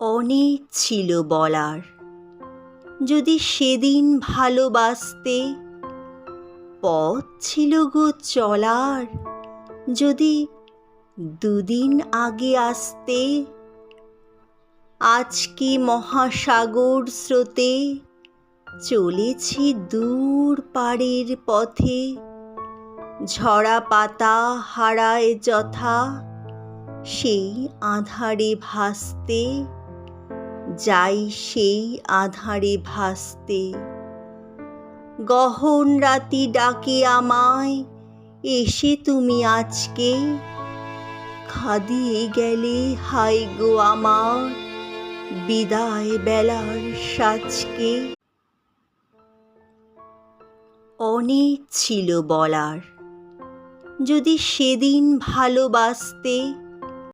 অনেক ছিল বলার। যদি সেদিন ভালোবাসতে পথ ছিল গো চলার, যদি দুদিন আগে আসতে আজ কি মহাসাগর স্রোতে চলেছি দূর পাড়ের পথে? ঝরা পাতা হারায় যথা, সেই আধারে ভাসতে যাই সেই আধারে ভাসতে। গহন রাতি ডাকে আমায়, এসে তুমি আজকে? খাদিয়ে গেলে হাই গো আমার, বিদায় বেলার সাজকে। অনেক ছিল বলার। যদি সেদিন ভালোবাসতে